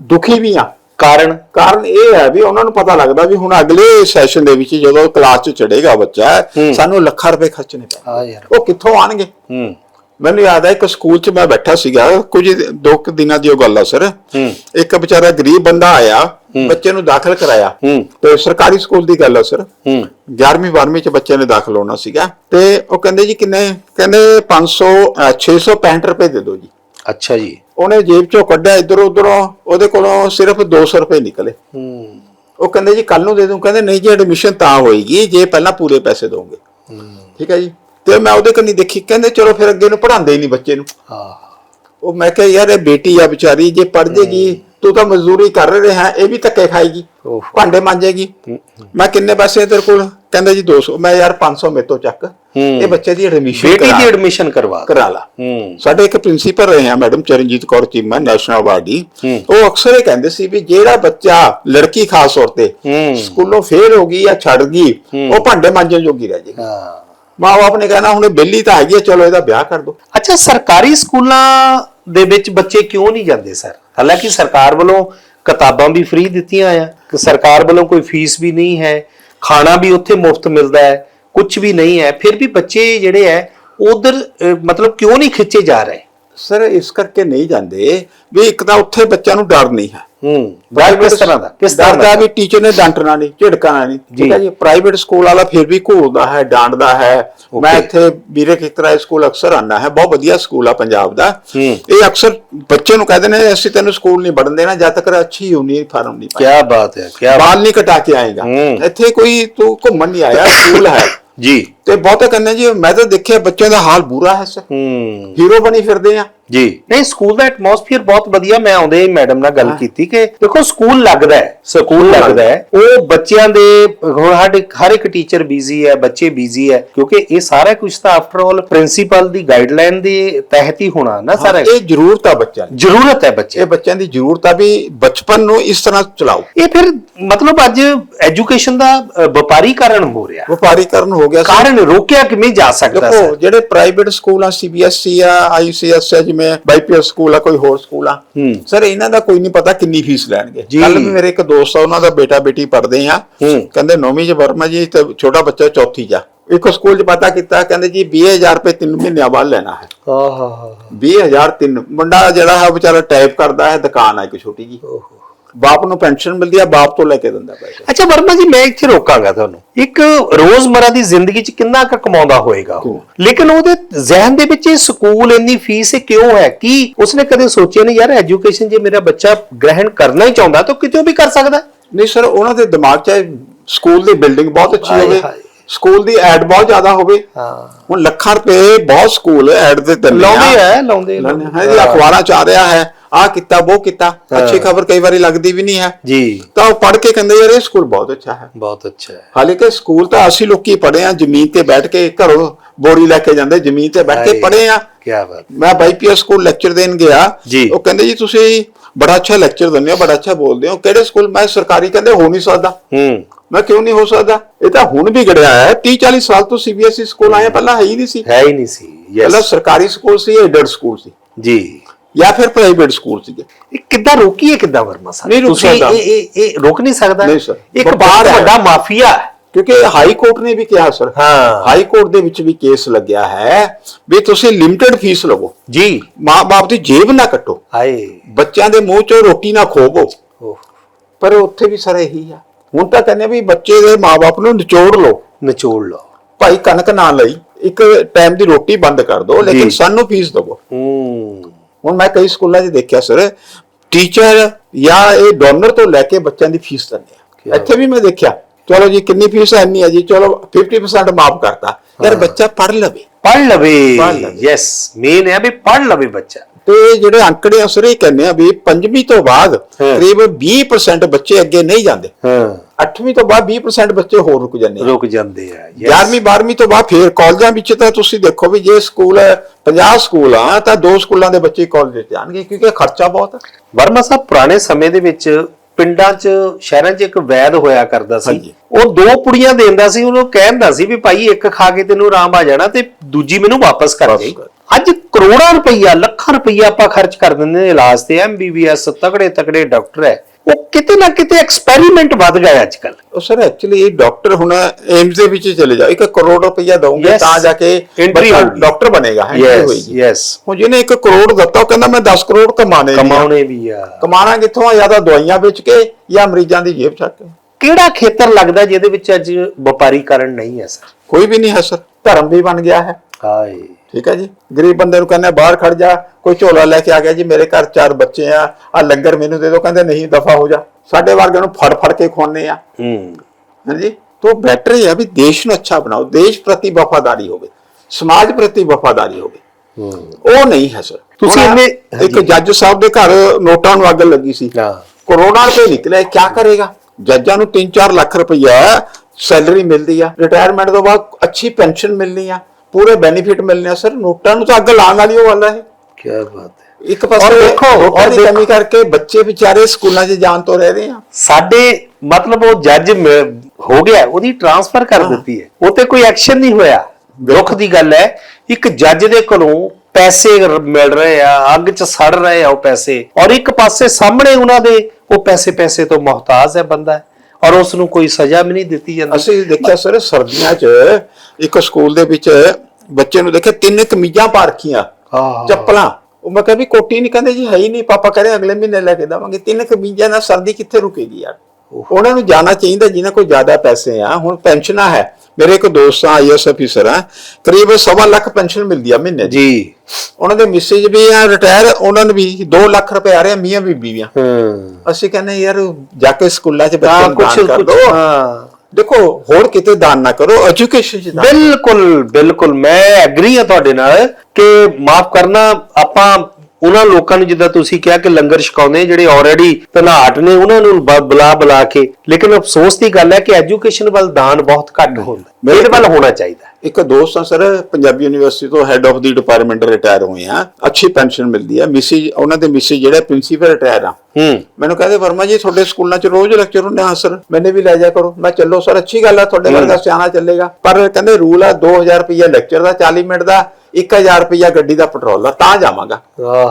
A: ਦੁਖੀ ਵੀ ਆ।
B: ਕਾਰਨ?
A: ਕਾਰਨ ਇਹ ਹੈ ਵੀ ਉਹਨਾਂ ਨੂੰ ਪਤਾ ਲੱਗਦਾ ਵੀ ਹੁਣ ਅਗਲੇ ਸੈਸ਼ਨ ਦੇ ਵਿੱਚ ਜਦੋਂ ਕਲਾਸ 'ਚ ਚੜੇਗਾ ਬੱਚਾ
B: ਹੂੰ।
A: ਸਾਨੂੰ ਲੱਖਾਂ ਰੁਪਏ ਖਰਚਣੇ ਪੈਣਗੇ।
B: ਆ ਯਾਰ।
A: ਉਹ ਕਿੱਥੋਂ ਆਣਗੇ?
B: ਹੂੰ।
A: ਮੈਨੂੰ ਯਾਦ ਹੈ ਇੱਕ ਸਕੂਲ 'ਚ ਮੈਂ ਬੈਠਾ ਸੀਗਾ ਕੁਝ ਦੋ ਕੁ ਦਿਨਾਂ ਦੀ ਉਹ ਗੱਲ ਆ ਸਰ
B: ਹੂੰ।
A: ਇੱਕ ਵਿਚਾਰਾ ਗਰੀਬ ਬੰਦਾ ਆਇਆ
B: ਹੂੰ।
A: ਬੱਚੇ ਨੂੰ ਦਾਖਲ ਕਰਾਇਆ।
B: ਹੂੰ।
A: ਤੇ ਸਰਕਾਰੀ ਸਕੂਲ ਦੀ ਗੱਲ ਆ ਸਰ
B: ਹੂੰ।
A: 11ਵੀਂ 12ਵੀਂ ਚ ਬੱਚੇ ਨੇ ਦਾਖਲ ਹੋਣਾ ਸੀਗਾ। ਤੇ ਉਹ ਕਹਿੰਦੇ ਜੀ ਕਿੰਨੇ ਕਹਿੰਦੇ 500 ਅ, 665 ਰੁਪਏ ਦੇ ਦਿਓ ਜੀ।
B: ਅੱਛਾ ਜੀ।
A: ਉਹਨੇ ਜੇਬ ਚੋਂ ਕੱਢਿਆ ਇਧਰੋਂ ਉਧਰੋਂ ਉਹਦੇ ਕੋਲੋਂ ਸਿਰਫ 200 ਰੁਪਏ ਨਿਕਲੇ।
B: ਹੂੰ।
A: ਉਹ ਕਹਿੰਦੇ ਜੀ ਕੱਲ ਨੂੰ ਦੇ ਦੂੰ। ਕਹਿੰਦੇ ਨਹੀਂ ਜੀ ਐਡਮਿਸ਼ਨ ਤਾਂ ਹੋਏਗੀ ਜੇ ਪਹਿਲਾਂ ਪੂਰੇ ਪੈਸੇ ਦੋਗੇ। ਠੀਕ ਹੈ ਜੀ। ਤੇ ਮੈਂ ਉਹਦੇ ਕੰਨੀ ਦੇਖੀ। ਕਹਿੰਦੇ ਚਲੋ ਫਿਰ ਅੱਗੇ ਨੂੰ ਪੜਾਉਂਦੇ ਹੀ ਨਹੀਂ ਬੱਚੇ ਨੂੰ।
B: ਹਾਂ।
A: ਉਹ ਮੈਂ ਕਿਹਾ ਯਾਰ ਇਹ ਬੇਟੀ ਆ ਵਿਚਾਰੀ ਜੇ ਪੜ ਜੇਗੀ ਤੂੰ ਤਾਂ ਮਜ਼ਦੂਰੀ ਕਰ ਰਿਹਾ ਇਹ ਵੀ ਧੱਕੇ ਖਾਏਗੀ। ਭਾਂਡੇ ਮਾਂਜੇਗੀ। ਮੈਂ ਕਿੰਨੇ ਪੈਸੇ ਤੇਰੇ ਕੋਲ? ਕਹਿੰਦਾ ਜੀ 200 ਮੈਂ ਯਾਰ 500 ਮੇਰੇ ਤੋਂ ਚੱਕ। ਇਹ ਬੱਚੇ ਦੀ ਐਡਮਿਸ਼ਨ
B: ਬੇਟੀ ਦੀ ਐਡਮਿਸ਼ਨ ਕਰਵਾ
A: ਕਰਾ ਲਾ। ਸਾਡੇ ਇੱਕ ਪ੍ਰਿੰਸੀਪਲ ਰਹੇ ਆ madam Charanjit Kaur Cheema national awardee. ਉਹ ਅਕਸਰ ਇਹ ਕਹਿੰਦੇ ਸੀ ਵੀ ਜਿਹੜਾ ਬੱਚਾ ਲੜਕੀ ਖਾਸ ਤੌਰ ਤੇ ਸਕੂਲੋਂ ਫੇਲ ਹੋ ਗਈ ਜਾਂ ਛੱਡ ਗਈ ਉਹ ਭਾਂਡੇ ਮਾਂਜਣ ਜੋਗੀ ਰਹਿ ਜਾਏਗੀ
B: ਹਾਂ।
A: ਮਾਂ-ਬਾਪ ਨੇ ਕਹਿਣਾ ਹੁਣ ਬੇਲੀ ਤਾਂ ਹੈਗੀ ਚਲੋ ਇਹਦਾ ਵਿਆਹ ਕਰ ਦਿਓ
B: ਅੱਛਾ ਸਰਕਾਰੀ ਸਕੂਲਾਂ ਦੇ ਵਿੱਚ ਬੱਚੇ ਕਿਉਂ ਨਹੀਂ ਜਾਂਦੇ ਸਰ? ਹਾਲਾਂਕਿ ਸਰਕਾਰ ਵੱਲੋਂ ਕਿਤਾਬਾਂ ਵੀ ਫ੍ਰੀ ਦਿੱਤੀਆਂ ਆ, ਕਿ ਸਰਕਾਰ ਵੱਲੋਂ ਕੋਈ ਫੀਸ ਵੀ ਨਹੀਂ ਹੈ, ਖਾਣਾ ਵੀ ਉੱਥੇ ਮੁਫਤ ਮਿਲਦਾ ਹੈ ਕੁਝ ਵੀ ਨਹੀਂ ਹੈ, ਫਿਰ ਵੀ ਬੱਚੇ ਜਿਹੜੇ ਹੈ, ਉਧਰ ਮਤਲਬ ਕਿਉਂ ਨਹੀਂ ਖਿੱਚੇ ਜਾ ਰਹੇ?
A: ਸਰ ਇਸ ਕਰਕੇ ਨਹੀਂ ਜਾਂਦੇ ਵੀ ਇੱਕ ਤਾਂ ਉੱਥੇ ਬੱਚਿਆਂ ਨੂੰ ਡਰ ਨਹੀਂ ਹੈ।
B: ਹੂੰ। ਡਰ ਕਿਸ ਤਰ੍ਹਾਂ ਦਾ? ਕਿਸ ਤਰ੍ਹਾਂ ਦਾ?
A: ਵੀ ਟੀਚਰ ਨੇ ਡਾਂਟਣਾ ਨਹੀਂ ਝਿੜਕਣਾ ਨਹੀਂ। ਠੀਕ ਹੈ ਜੀ ਪ੍ਰਾਈਵੇਟ ਸਕੂਲ ਵਾਲਾ ਫਿਰ ਵੀ ਘੂਰਦਾ ਹੈ ਡਾਂਟਦਾ ਹੈ। ਮੈਂ ਇੱਥੇ ਵੀਰੇ ਕਿਤਰਾ ਸਕੂਲ ਅਕਸਰ ਆਨਾ ਹੈ ਬਹੁਤ ਵਧੀਆ ਸਕੂਲ ਆ ਪੰਜਾਬ ਦਾ। ਇਹ ਅਕਸਰ ਬੱਚੇ ਨੂੰ ਕਹਿੰਦੇ ਨੇ ਅਸੀਂ ਤੈਨੂੰ ਸਕੂਲ ਨਹੀਂ ਪੜਨ ਦੇਣਾ ਜਦ ਤੱਕ ਅੱਛੀ ਯੂਨੀਫਾਰਮ ਨਹੀਂ ਪਾਈ।
B: ਕੀ ਬਾਤ ਹੈ ਕੀ
A: ਬਾਲ ਨਹੀਂ ਕਟਾ ਕੇ ਆਏਗਾ। ਇੱਥੇ ਕੋਈ ਤੂੰ ਘੁੰਮਣ ਨਹੀਂ ਆਇਆ ਸਕੂਲ ਹੈ।
B: ਜੀ।
A: ਤੇ ਬਹੁਤੇ ਕਹਿੰਦੇ ਜੀ ਮੈਂ ਤਾਂ ਦੇਖਿਆ ਬੱਚਿਆਂ ਦਾ ਹਾਲ ਬੁਰਾ ਹੈ ਸਰ।
B: ਹੂੰ।
A: ਹੀਰੋ ਬਣੀ ਫਿਰਦੇ ਆ।
B: ਜੀ। ਨਹੀਂ ਸਕੂਲ ਦਾ ਐਟਮੋਸਫੀਅਰ ਬਹੁਤ ਵਧੀਆ ਮੈਂ ਆਉਂਦੇ ਹੀ ਮੈਡਮ ਨਾਲ ਗੱਲ ਕੀਤੀ ਕਿ ਦੇਖੋ ਸਕੂਲ ਲੱਗਦਾ ਹੈ ਸਕੂਲ ਲੱਗਦਾ ਹੈ। ਉਹ ਬੱਚਿਆਂ ਦੇ ਹੁਣ ਸਾਡੇ ਹਰ ਇੱਕ ਟੀਚਰ ਬਿਜ਼ੀ ਹੈ ਬੱਚੇ ਬਿਜ਼ੀ ਹੈ ਕਿਉਂਕਿ ਇਹ ਸਾਰਾ ਕੁਝ ਤਾਂ ਆਫਟਰ ਆਲ ਪ੍ਰਿੰਸੀਪਲ ਦੀ ਗਾਈਡਲਾਈਨ ਦੇ ਤਹਿਤ ਹੀ ਹੋਣਾ ਨਾ ਸਾਰਾ
A: ਇਹ ਜ਼ਰੂਰਤ ਆ ਬੱਚਿਆਂ ਦੀ।
B: ਜ਼ਰੂਰਤ ਹੈ ਬੱਚੇ
A: ਇਹ ਬੱਚਿਆਂ ਦੀ ਜ਼ਰੂਰਤ ਆ ਵੀ ਬਚਪਨ ਨੂੰ ਇਸ ਤਰ੍ਹਾਂ ਚਲਾਓ।
B: ਇਹ ਫਿਰ ਮਤਲਬ ਅੱਜ ਐਜੂਕੇਸ਼ਨ ਦਾ ਵਪਾਰੀਕਰਨ ਹੋ ਰਿਹਾ।
A: ਵਪਾਰੀਕਰਨ ਹੋ ਗਿਆ ਸੀ
B: ਕਾਰਨ ਰੋਕਿਆ ਕਿਵੇਂ ਜਾ ਸਕਦਾ
A: ਦੇਖੋ ਜਿਹੜੇ ਪ੍ਰਾਈਵੇਟ ਸਕੂਲ ਆ ਸੀਬੀਐਸਈ ਆ ਆਈਸੀਐਸ ਆ ਜਿਵੇਂ ਬਾਈਪੀਐਸ ਸਕੂਲ ਆ ਕੋਈ ਹੋਰ ਸਕੂਲ ਆ। ਸਰ ਇਹਨਾਂ ਦਾ ਕੋਈ ਨਹੀਂ ਪਤਾ ਕਿੰਨੀ ਫੀਸ ਲੈਣਗੇ। ਕੱਲ ਵੀ ਮੇਰੇ ਇੱਕ ਦੋਸਤ ਆ ਉਹਨਾਂ ਦਾ ਬੇਟਾ ਬੇਟੀ ਪੜ੍ਹਦੇ ਆ। ਕਹਿੰਦੇ ਨੌਵੀਂ ਚ ਵਰਮਾ ਜੀ ਤੇ ਛੋਟਾ ਬੱਚਾ ਚੌਥੀ ਚ ਆ। ਇੱਕ ਸਕੂਲ ਚ ਪਤਾ ਕੀਤਾ ਕਹਿੰਦੇ ਜੀ 20000 ਰੁਪਏ 3 ਮਹੀਨਿਆਂ ਬਾਅਦ ਲੈਣਾ ਹੈ
B: ਆਹਾ
A: 20000 ਤਿੰਨ ਮੁੰਡਾ ਜਿਹੜਾ ਹੈ ਵਿਚਾਰਾ ਟਾਈਪ ਕਰਦਾ ਹੈ ਦੁਕਾਨ ਹੈ ਇੱਕ ਛੋਟੀ ਜੀ ਬਾਪ ਨੂੰ ਪੈਨਸ਼ਨ ਮਿਲਦੀ ਆ ਬਾਪ ਤੋਂ ਲੈ ਕੇ ਦਿੰਦਾ ਪੈਸੇ।
B: ਅੱਛਾ ਵਰਮਾ ਜੀ ਮੈਂ ਇੱਥੇ ਰੋਕਾਂਗਾ ਤੁਹਾਨੂੰ। ਇੱਕ ਰੋਜ਼ਮਰਾ ਦੀ ਜ਼ਿੰਦਗੀ 'ਚ ਕਿੰਨਾ ਕੁ ਕਮਾਉਂਦਾ ਹੋਏਗਾ ਉਹ? ਲੇਕਿਨ ਉਹਦੇ ਜ਼ਿਹਨ ਦੇ ਵਿੱਚ ਇਹ ਸਕੂਲ ਇੰਨੀ ਫੀਸ ਕਿਉਂ ਹੈ ਕੀ ਉਸਨੇ ਕਦੇ ਸੋਚਿਆ ਨਹੀਂ ਯਾਰ ਐਜੂਕੇਸ਼ਨ ਜੇ ਮੇਰਾ ਬੱਚਾ ਗ੍ਰਹਿਣ ਕਰਨਾ ਹੀ ਚਾਹੁੰਦਾ ਤਾਂ ਕਿਤੇ ਵੀ ਕਰ ਸਕਦਾ।
A: ਨਹੀਂ ਸਰ ਉਹਨਾਂ ਦੇ ਦਿਮਾਗ 'ਚ ਸਕੂਲ ਦੀ ਬਿਲਡਿੰਗ ਬਹੁਤ ਅੱਛੀ ਹੋਵੇ। ਸਕੂਲ ਦੀ ਐਡ ਬਹੁਤ ਜ਼ਿਆਦਾ ਹੋਵੇ।
B: ਹਾਂ।
A: ਹੁਣ ਲੱਖਾਂ ਰੁਪਏ ਬਹੁਤ ਸਕੂਲ ਐਡ ਦੇ ਦਿੰਦੇ
B: ਲਾਉਂਦੇ
A: ਆ
B: ਲਾਉਂਦੇ
A: ਹੈ ਜੀ ਅਖਬਾਰਾਂ 'ਚ ਆ ਰਿਹਾ ਹੈ। ਆ ਕੀਤਾ ਉਹ ਕੀਤਾ ਅੱਛੀ ਖਬਰ ਕਈ ਵਾਰੀ ਲੱਗਦੀ ਵੀ ਨਹੀਂ ਹੈ।
B: ਜੀ।
A: ਤਾਂ ਉਹ ਪੜ੍ਹ ਕੇ ਕਹਿੰਦੇ ਯਾਰ ਇਹ ਸਕੂਲ ਬਹੁਤ ਅੱਛਾ ਹੈ।
B: ਬਹੁਤ ਅੱਛਾ ਹੈ।
A: ਹਾਲਾਂਕਿ ਸਕੂਲ ਤਾਂ ਅਸੀਂ ਲੋਕੀ ਪੜ੍ਹੇ ਆ ਜ਼ਮੀਨ ਤੇ ਬੈਠ ਕੇ ਘਰੋਂ ਬੋਰੀ ਲੈ ਕੇ ਜਾਂਦੇ ਜ਼ਮੀਨ ਤੇ ਬੈਠ ਕੇ। ਪੜ੍ਹੇ ਆ
B: ਕੀ ਬਾਤ।
A: ਮੈਂ ਬਾਈਪੀਐਸ ਸਕੂਲ ਲੈਕਚਰ ਦੇਣ ਗਿਆ। ਉਹ ਕਹਿੰਦੇ ਜੀ ਤੁਸੀਂ ਬੜਾ ਅੱਛਾ ਲੈਕਚਰ ਦਿੰਦੇ ਹੋ ਬੜਾ ਅੱਛਾ ਬੋਲਦੇ ਹੋ। ਕਿਹੜੇ ਸਕੂਲ? ਮੈਂ ਸਰਕਾਰੀ ਕਹਿੰਦੇ ਹੋ ਨਹੀਂ ਸਕਦਾ।
B: ਹੂੰ।
A: ਮੈਂ ਕਿਉਂ ਨਹੀਂ ਹੋ ਸਕਦਾ? ਇਹ ਤਾਂ ਹੁਣ ਵੀ ਗੜਿਆ ਹੈ। 30 40 ਸਾਲ ਤੋਂ ਸੀਬੀਐਸਈ ਸਕੂਲ ਆਏ ਪਹਿਲਾਂ ਹੈ ਹੀ ਨਹੀਂ ਸੀ।
B: ਹੈ ਹੀ ਨਹੀਂ ਸੀ।
A: ਪਹਿਲਾਂ
B: ਯੈਸ
A: ਸਰਕਾਰੀ ਸਕੂਲ ਸੀ ਏਡਡ ਸਕੂਲ ਸੀ।
B: ਜੀ।
A: ਜਾਂ ਫਿਰ ਪ੍ਰਾਈਵੇਟ ਸਕੂਲ ਸੀਗੇ
B: ਇਹ ਕਿੱਦਾਂ ਰੋਕੀਏ ਕਿੱਦਾਂ ਵਰਮਾ ਸਾਹਿਬ?
A: ਨਹੀਂ ਰੁਕ
B: ਤੁਸੀਂ
A: ਸਕਦਾ।
B: ਇਹ ਇਹ ਇਹ ਰੋਕ ਨਹੀਂ ਸਕਦਾ?
A: ਨਹੀਂ ਸਰ।
B: ਇੱਕ
A: ਹੈ।
B: ਵੱਡਾ ਮਾਫੀਆ ਹੈ।
A: ਕਿਉਂਕਿ ਹਾਈ ਕੋਰਟ ਨੇ ਵੀ ਕਿਹਾ ਸਰ।
B: ਹਾਂ।
A: ਹਾਈ ਕੋਰਟ ਦੇ ਵਿੱਚ ਵੀ ਕੇਸ ਲੱਗਿਆ ਹੈ ਵੀ ਤੁਸੀਂ ਲਿਮਟਿਡ ਫੀਸ ਲਵੋ।
B: ਜੀ।
A: ਮਾਂ-ਬਾਪ ਦੀ ਜੇਬ ਨਾ ਕੱਟੋ।
B: ਹਾਏ।
A: ਬੱਚਿਆਂ ਦੇ ਮੂੰਹ 'ਚੋਂ ਰੋਟੀ ਨਾ ਖੋਵੋ।
B: ਓਹ।
A: ਪਰ ਉੱਥੇ ਵੀ ਸਰ ਇਹੀ ਆ। ਹੁਣ ਤਾਂ ਕਹਿੰਦੇ ਵੀ ਬੱਚੇ ਦੇ ਮਾਪੇ ਨੂੰ ਨਿਚੋੜ ਲਓ।
B: ਨਿਚੋੜ ਲਓ।
A: ਭਾਈ ਕਣਕ ਨਾ ਲਈ ਇੱਕ ਟਾਈਮ ਦੀ ਰੋਟੀ ਬੰਦ ਕਰ ਦਿਓ ਲੇਕਿਨ
B: ਜੀ।
A: ਸਾਨੂੰ ਫੀਸ ਦਿਵੋ।
B: ਹੂੰ।
A: ਹੁਣ ਮੈਂ ਕਈ ਸਕੂਲਾਂ 'ਚ ਦੇਖਿਆ ਸਰ ਟੀਚਰ ਜਾਂ ਇਹ ਡੋਨਰ ਤੋਂ ਲੈ ਕੇ ਬੱਚਿਆਂ ਦੀ ਫੀਸ
B: ਕਿਆ
A: ਆ। ਇੱਥੇ ਵੀ ਮੈਂ ਦੇਖਿਆ ਚਲੋ ਜੀ ਕਿੰਨੀ ਫੀਸ ਹੈ ਇੰਨੀ ਹੈ ਜੀ ਚਲੋ 50% ਮਾਫ ਕਰਤਾ। ਯਾਰ ਬੱਚਾ ਪੜ੍ਹ ਲਵੇ।
B: ਪੜ ਲਵੇ।
A: ਪੜ੍ਹ ਲਵੇ।
B: ਯੈਸ ਮੇਨ ਹੈ ਵੀ ਪੜ ਲਵੇ ਬੱਚਾ।
A: ਤੇ ਜਿਹੜੇ ਅੰਕੜੇ ਆ ਸਰ ਇਹ ਕਹਿੰਦੇ ਆ ਵੀ ਪੰਜਵੀਂ ਤੋਂ ਬਾਅਦ। ਕਰੀਬ 20% ਬੱਚੇ ਅੱਗੇ ਨਹੀਂ ਜਾਂਦੇ।
B: ਹਾਂ।
A: 8ਵੀਂ ਤੋਂ ਬਾਅਦ 20% ਬੱਚੇ ਹੋਰ ਰੁਕ ਜਾਂਦੇ ਆ
B: ਰੁਕ ਜਾਂਦੇ ਆ yes।
A: 11ਵੀਂ 12ਵੀਂ ਤੋਂ ਬਾਅਦ ਫੇਰ ਕਾਲਜਾਂ ਵਿੱਚ ਤਾਂ ਤੁਸੀਂ ਦੇਖੋ ਵੀ ਜੇ ਸਕੂਲ 50 ਸਕੂਲ ਆ ਤਾਂ ਦੋ ਸਕੂਲਾਂ ਦੇ ਬੱਚੇ ਕਾਲਜ ਵਿੱਚ ਜਾਣਗੇ ਕਿਉਂਕਿ ਖਰਚਾ ਬਹੁਤ ਹੈ
B: ਵਰਮਾ ਸਾਹਿਬ ਪੁਰਾਣੇ ਸਮੇਂ ਦੇ ਵਿੱਚ ਪਿੰਡਾਂ 'ਚ ਸ਼ਹਿਰਾਂ 'ਚ ਇੱਕ ਵੈਦ ਹੋਇਆ ਕਰਦਾ ਸੀ। ਉਹ ਦੋ ਪੁੜੀਆਂ ਦੇਂਦਾ ਸੀ ਉਹਨੂੰ ਕਹਿੰਦਾ ਸੀ ਵੀ ਭਾਈ ਇੱਕ ਖਾ ਕੇ ਤੈਨੂੰ ਆਰਾਮ ਆ ਜਾਣਾ ਤੇ ਦੂਜੀ ਮੈਨੂੰ ਵਾਪਸ ਕਰ ਦੇ। ਅੱਜ ਕਰੋੜਾਂ ਰੁਪਈਆ ਲੱਖਾਂ ਰੁਪਈਆ ਆਪਾਂ ਖਰਚ ਕਰ ਦਿੰਦੇ ਨੇ ਇਲਾਜ ਤੇ। ਐਮਬੀਬੀਐਸ ਤਗੜੇ ਤਗੜੇ ਡਾਕਟਰ ਹੈ। ਉਹ ਕਿਤੇ ਨਾ ਕਿਤੇ ਐਕਸਪੈਰੀਮੈਂਟ ਵੱਧ ਗਿਆ ਅੱਜ ਕੱਲ
A: ਉਹ ਸਰ ਐਕਚੁਅਲੀ ਇਹ ਡਾਕਟਰ ਹੁਣ ਏਮਸ ਦੇ ਵਿੱਚ ਚਲੇ ਜਾਓ। 1 ਕਰੋੜ ਰੁਪਈਆ ਦਊਂਗੇ
B: Yes.
A: ਤਾਂ ਜਾ ਕੇ। ਡਾਕਟਰ ਬਣੇਗਾ। ਹੈ ਹੋਏਗੀ।
B: ਯੈਸ
A: ਹੁਣ ਜਿਹਨੇ 1 ਕਰੋੜ ਦਿੱਤਾ ਉਹ ਕਹਿੰਦਾ ਮੈਂ 10 ਕਰੋੜ ਕਮਾਣੇ
B: ਕਮਾਉਣੇ ਵੀ ਆ।
A: ਕਮਾਣਾ ਕਿੱਥੋਂ ਆ? ਜਾਂ ਤਾਂ ਦਵਾਈਆਂ ਵੇਚ ਕੇ ਜਾਂ ਮਰੀਜ਼ਾਂ ਦੀ ਜੇਬ ਚੱਕ ਕੇ।
B: ਕਿਹੜਾ ਖੇਤਰ ਲੱਗਦਾ ਜਿਹਦੇ ਵਿੱਚ ਅੱਜ ਵਪਾਰੀਕਰਨ ਨਹੀਂ ਹੈ ਸਰ?
A: ਕੋਈ ਵੀ ਨਹੀਂ ਹੈ ਸਰ। ਧਰਮ ਵੀ ਬਣ ਗਿਆ ਹੈ।
B: ਹਾਏ।
A: ਠੀਕ ਹੈ ਜੀ। ਗਰੀਬ ਬੰਦੇ ਨੂੰ ਕਹਿੰਦੇ ਬਾਹਰ ਖੜ ਜਾ ਕੋਈ ਝੋਲਾ ਲੈ ਕੇ ਆ ਗਿਆ ਜੀ ਮੇਰੇ ਘਰ ਚਾਰ ਬੱਚੇ ਆ ਆ ਲੰਗਰ ਮੈਨੂੰ ਦੇ ਦਿਓ ਕਹਿੰਦੇ ਨਹੀਂ ਦਫਾ ਹੋ ਜਾ। ਸਾਡੇ ਵਰਗੇ ਨੂੰ ਫੜ ਫੜ ਕੇ ਖਵਾਉਂਦੇ ਆ।
B: ਹੂੰ।
A: ਹਾਂਜੀ ਤੋਂ ਬੈਟਰ ਹੈ ਵੀ ਦੇਸ਼ ਨੂੰ ਅੱਛਾ ਬਣਾਓ ਦੇਸ਼ ਪ੍ਰਤੀ ਵਫਾਦਾਰੀ ਹੋਵੇ ਸਮਾਜ ਪ੍ਰਤੀ ਵਫਾਦਾਰੀ ਹੋਵੇ। ਉਹ ਨਹੀਂ ਹੈ ਸਰ।
B: ਤੁਸੀਂ ਇੰਨੇ-
A: ਇੱਕ ਜੱਜ ਸਾਹਿਬ ਦੇ ਘਰ ਨੋਟਾਂ ਨੂੰ ਅੱਗ ਲੱਗੀ ਸੀ।
B: ਹਾਂ।
A: ਕਰੋੜਾਂ ਰੁਪਏ ਨਿਕਲੇ ਕੀ ਕਰੇਗਾ? ਜੱਜਾਂ ਨੂੰ 3-4 ਲੱਖ ਰੁਪਈਆ ਸੈਲਰੀ ਮਿਲਦੀ ਆ ਰਿਟਾਇਰਮੈਂਟ ਤੋਂ ਬਾਅਦ ਅੱਛੀ ਪੈਨਸ਼ਨ ਮਿਲਣੀ ਆ ਪੂਰੇ ਬੈਨੀਫਿਟ ਮਿਲਨੇ ਆ ਸਰ ਨੋਟਾਂ ਨੂੰ ਤਾਂ ਅੱਗ ਲਾਉਣ ਵਾਲੀ ਉਹ ਗੱਲ ਹੈ
B: ਕੀ ਬਾਤ ਹੈ।
A: ਇੱਕ ਪਾਸੇ
B: ਔਰ ਦੇਖੋ, ਔਰ
A: ਦੀ। ਕਮੀ ਕਰਕੇ ਬੱਚੇ ਵਿਚਾਰੇ ਸਕੂਲਾਂ 'ਚ ਜਾਣ ਤੋਂ ਰਹਿ ਰਹੇ ਆ।
B: ਸਾਡੇ ਮਤਲਬ ਉਹ ਜੱਜ ਹੋ ਗਿਆ ਉਹਦੀ ਟਰਾਂਸਫਰ ਕਰ ਦਿੱਤੀ ਹੈ। ਉਹ ਤੇ ਕੋਈ ਐਕਸ਼ਨ ਨਹੀਂ ਹੋਇਆ। ਦੁੱਖ ਦੀ ਗੱਲ ਹੈ ਇੱਕ ਜੱਜ ਦੇ ਕੋਲੋਂ ਪੈਸੇ ਮਿਲ ਰਹੇ ਆ ਅੱਗ 'ਚ ਸੜ ਰਹੇ ਆ ਉਹ ਪੈਸੇ। ਔਰ ਇੱਕ ਪਾਸੇ ਸਾਹਮਣੇ ਉਹਨਾਂ ਦੇ ਉਹ ਪੈਸੇ ਪੈਸੇ ਤੋਂ ਮੁਹਤਾਜ ਹੈ ਬੰਦਾ ਔਰ ਉਸ ਨੂੰ ਕੋਈ ਸਜ਼ਾ ਵੀ ਨਹੀਂ ਦਿੱਤੀ ਜਾਂਦੀ।
A: ਅਸੀਂ ਦੇਖਿਆ ਸਰ ਸਰਦੀਆਂ 'ਚ ਇੱਕ ਸਕੂਲ ਦੇ ਵਿੱਚ ਬੱਚੇ ਨੂੰ ਦੇਖਿਆ ਤਿੰਨ ਕਮੀਜ਼ਾਂ ਪਾ ਰੱਖੀਆਂ। ਚੱਪਲਾਂ। ਉਹ ਮੈਂ ਕਿਹਾ ਵੀ ਕੋਟੀ ਨਹੀਂ ਕਹਿੰਦੇ ਜੀ ਹੈ ਹੀ ਨਹੀਂ ਪਾਪਾ ਕਹਿੰਦੇ ਅਗਲੇ ਮਹੀਨੇ ਲੈ ਕੇ ਦੇਵਾਂਗੇ। ਤਿੰਨ ਕਮੀਜ਼ਾਂ ਨਾਲ ਸਰਦੀ ਕਿੱਥੇ ਰੁਕੇਗੀ ਯਾਰ? ਉਹਨਾਂ ਨੂੰ ਜਾਣਾ ਚਾਹੀਦਾ ਜਿਨ੍ਹਾਂ ਕੋਲ ਜ਼ਿਆਦਾ ਪੈਸੇ ਆ। ਹੁਣ ਪੈਨਸ਼ਨਾਂ ਹੈ। ਮੇਰੇ ਇੱਕ ਦੋਸਤ ਆ ਆਈਐਸ ਅਫੀਸਰ ਆ। ਕਰੀਬ ਸਵਾ ਲੱਖ ਪੈਨਸ਼ਨ ਮਿਲਦੀ ਆ ਮਹੀਨੇ ਦੀ
B: ਜੀ।
A: ਉਹਨਾਂ ਦੇ ਮਿਸੇਜ ਵੀ ਆ ਰਿਟਾਇਰ ਉਹਨਾਂ ਨੂੰ ਵੀ 2 ਲੱਖ ਰੁਪਏ ਆ ਰਹੇ ਆ ਮੀਆਂ ਬੀਬੀ ਦੀਆਂ
B: ਹੂੰ।
A: ਅਸੀਂ ਕਹਿੰਦੇ ਯਾਰ ਜਾ ਕੇ ਸਕੂਲਾਂ 'ਚ ਬੱਚਿਆਂ ਨੂੰ ਦਾਨ ਕਰ ਦਿਓ
B: ਹਾਂ।
A: ਦੇਖੋ ਹੋਰ ਕਿਤੇ ਦਾਨ ਨਾ ਕਰੋ ਐਜੂਕੇਸ਼ਨ 'ਚ ਦਾਨ
B: ਬਿਲਕੁਲ ਬਿਲਕੁਲ। ਮੈਂ ਐਗਰੀ ਆ ਤੁਹਾਡੇ ਨਾਲ ਕਿ ਮਾਫ ਕਰਨਾ ਆਪਾਂ ਉਹਨਾਂ ਲੋਕਾਂ ਨੂੰ ਜਿੱਦਾਂ ਤੁਸੀਂ ਕਿਹਾ ਕਿ ਲੰਗਰ ਛਕਾਉਂਦੇ ਜਿਹੜੇ ਆਲਰੇਡੀ ਤਨਾਟ ਨੇ ਉਹਨਾਂ ਨੂੰ ਬੁਲਾ ਬੁਲਾ ਕੇ। ਲੇਕਿਨ ਅਫਸੋਸ ਦੀ ਗੱਲ ਹੈ ਕਿ ਐਜੂਕੇਸ਼ਨ ਵੱਲ ਦਾਨ ਬਹੁਤ ਘੱਟ ਹੁੰਦਾ। ਇਹਦੇ ਵੱਲ ਹੋਣਾ ਚਾਹੀਦਾ।
A: ਇੱਕ ਦੋਸਤ ਆ ਸਰ ਪੰਜਾਬੀ ਯੂਨੀਵਰਸਿਟੀ ਤੋਂ ਹੈੱਡ ਆਫ ਦੀ ਡਿਪਾਰਟਮੈਂਟ ਰਿਟਾਇਰ ਹੋਏ ਆ। ਅੱਛੀ ਪੈਨਸ਼ਨ ਮਿਲਦੀ ਆ। ਮਿਸਿਜ ਉਹਨਾਂ ਦੇ ਮਿਸਿਜ ਜਿਹੜੇ ਪ੍ਰਿੰਸੀਪਲ ਰਿਟਾਇਰ ਆ।
B: ਹੂੰ।
A: ਮੈਨੂੰ ਕਹਿੰਦੇ ਵਰਮਾ ਜੀ ਤੁਹਾਡੇ ਸਕੂਲਾਂ 'ਚ ਰੋਜ਼ ਲੈਕਚਰ ਹੁੰਦੇ ਆ ਸਰ। ਮੈਨੇ ਵੀ ਲੈ ਜਾ ਕਰੋ। ਮੈਂ ਚੱਲੋ ਸਰ ਅੱਛੀ ਗੱਲ ਆ ਤੁਹਾਡੇ ਵਰਗਾ ਸਿਆਣਾ ਚੱਲੇਗਾ। ਪਰ ਕਹਿੰਦੇ ਰੂਲ ਆ 2000 ਰੁਪਈਆ ਲੈਕਚਰ ਦਾ 40 ਮਿੰਟ ਦਾ। 1000 ਰੁਪਈਆ ਗੱਡੀ ਦਾ ਪੈਟਰੋਲ ਦਾ ਤਾਂ ਜਾਵਾਂਗਾ।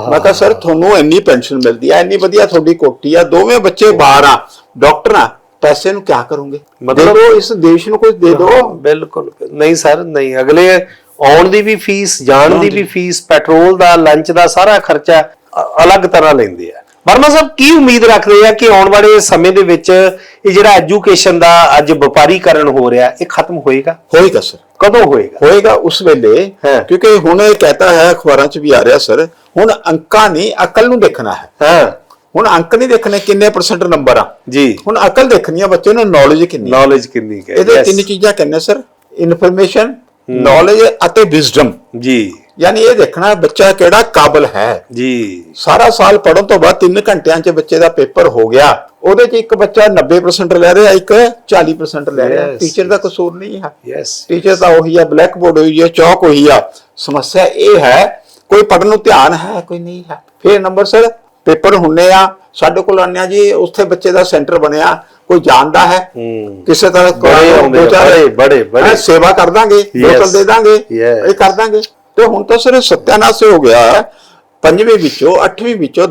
A: ਮੈਂ ਕਿਹਾ ਸਰ ਤੁਹਾਨੂੰ ਇੰਨੀ ਪੈਨਸ਼ਨ ਮਿਲਦੀ ਆ ਇੰਨੀ ਵਧੀਆ ਤੁਹਾਡੀ ਕੋਠੀ ਆ ਦੋਵੇਂ ਬੱਚੇ ਬਾਹਰ ਆ ਡਾਕਟਰ ਆ ਪੈਸੇ ਨੂੰ ਕਿਆ ਕਰੋਗੇ?
B: ਮਤਲਬ-
A: ਦੇ ਦਿਓ ਇਸ ਦੇਸ਼ ਨੂੰ ਕੁਝ ਦੇ ਦਿਓ।
B: ਬਿਲਕੁਲ। ਨਹੀਂ ਸਰ ਨਹੀਂ ਅਗਲੇ ਆਉਣ ਦੀ ਵੀ ਫੀਸ ਜਾਣ ਦੀ ਵੀ ਫੀਸ ਪੈਟਰੋਲ ਦਾ ਲੰਚ ਦਾ ਸਾਰਾ ਖਰਚਾ ਅਲੱਗ ਤਰ੍ਹਾਂ ਲੈਂਦੇ ਆ। ਵਰਮਾ ਸਾਹਿਬ ਕੀ ਉਮੀਦ ਰੱਖਦੇ ਆ ਕਿ ਆਉਣ ਵਾਲੇ ਸਮੇਂ ਦੇ ਵਿੱਚ ਇਹ ਜਿਹੜਾ ਐਜੂਕੇਸ਼ਨ ਦਾ ਅੱਜ ਵਪਾਰੀਕਰਨ ਹੋ ਰਿਹਾ ਇਹ ਖਤਮ ਹੋਏਗਾ?
A: ਹੋਏਗਾ ਸਰ।
B: ਕਦੋਂ ਹੋਏਗਾ?
A: ਹੋਏਗਾ ਉਸ ਵੇਲੇ
B: ਹਾਂ।
A: ਕਿਉਂਕਿ ਹੁਣ ਇਹ ਕਹਤਾ ਹੈ ਅਖਬਾਰਾਂ 'ਚ ਵੀ ਆ ਰਿਹਾ ਸਰ ਹੁਣ ਅੰਕਾਂ ਨਹੀਂ ਅਕਲ ਨੂੰ ਦੇਖਣਾ ਹੈ।
B: ਹਾਂ।
A: ਹੁਣ ਅੰਕ ਨਹੀਂ ਦੇਖਣੇ ਕਿੰਨੇ ਪਰਸੈਂਟ ਨੰਬਰ ਆ।
B: ਜੀ।
A: ਹੁਣ ਅਕਲ ਦੇਖਣੀ ਆ ਬੱਚੇ ਨੂੰ ਨੌਲੇਜ ਕਿੰਨੀ।
B: ਨੌਲੇਜ ਕਿੰਨੀ ਹੈ
A: ਇਹਦੇ ਤਿੰਨ ਚੀਜ਼ਾਂ ਕਹਿੰਦੇ ਸਰ ਇਨਫੋਰਮੇਸ਼ਨ ਨੌਲੇਜ ਅਤੇ ਵਿਜ਼ਡਮ
B: ਜੀ।
A: ਯਾਨੀ ਇਹ ਦੇਖਣਾ ਬੱਚਾ ਕਿਹੜਾ ਕਾਬਲ ਹੈ।
B: ਜੀ।
A: ਸਾਰਾ ਸਾਲ ਪੜਨ ਤੋਂ ਬਾਅਦ 3 ਘੰਟਿਆਂ 'ਚ ਬੱਚੇ ਦਾ ਪੇਪਰ ਹੋ ਗਿਆ। ਉਹਦੇ 'ਚ ਇੱਕ ਬੱਚਾ 90% ਲੈ ਰਿਹਾ ਇੱਕ 40% ਲੈ ਰਿਹਾ। ਟੀਚਰ ਦਾ ਕਸੂਰ ਨਹੀਂ ਹੈ
B: ਯੈਸ
A: ਟੀਚਰ ਤਾਂ ਉਹੀ ਆ ਬਲੈਕ ਬੋਰਡ ਹੋਈ ਆ ਚੌਕ ਹੋਈ ਆ। ਸਮੱਸਿਆ ਇਹ ਹੈ ਕੋਈ ਪੜਨ ਨੂੰ ਧਿਆਨ ਹੈ ਕੋਈ ਨਹੀਂ ਹੈ। ਫਿਰ ਨੰਬਰ ਸਰ ਪੇਪਰ ਹੁੰਨੇ ਆ। ਸਾਡੇ ਕੋਲ ਆਉਂਦੇ ਆ ਜੀ ਉੱਥੇ ਬੱਚੇ ਦਾ ਸੈਂਟਰ ਬਣਿਆ। ਕੋਈ ਜਾਣਦਾ ਹੈ
B: ਹੂੰ।
A: ਕਿਸੇ ਤਰ੍ਹਾਂ ਚਾਰ-
B: ਬੜੇ, ਬੜੇ, ਬੜੇ।
A: ਹੈਂ, ਸੇਵਾ ਕਰ ਦਾਂਗੇ ਬੋਤਲ ਦੇ ਦਾਂਗੇ. ਇਹ ਕਰ ਦਾਂਗੇ। ਤੇ ਹੁਣ ਤਾਂ ਸਰ ਸਤਿਆਨਾਸ਼ ਹੋ ਗਿਆ ਹੈ। ਪੰਜਵੀਂ ਵਿੱਚੋਂ 8ਵੀਂ ਵਿੱਚੋਂ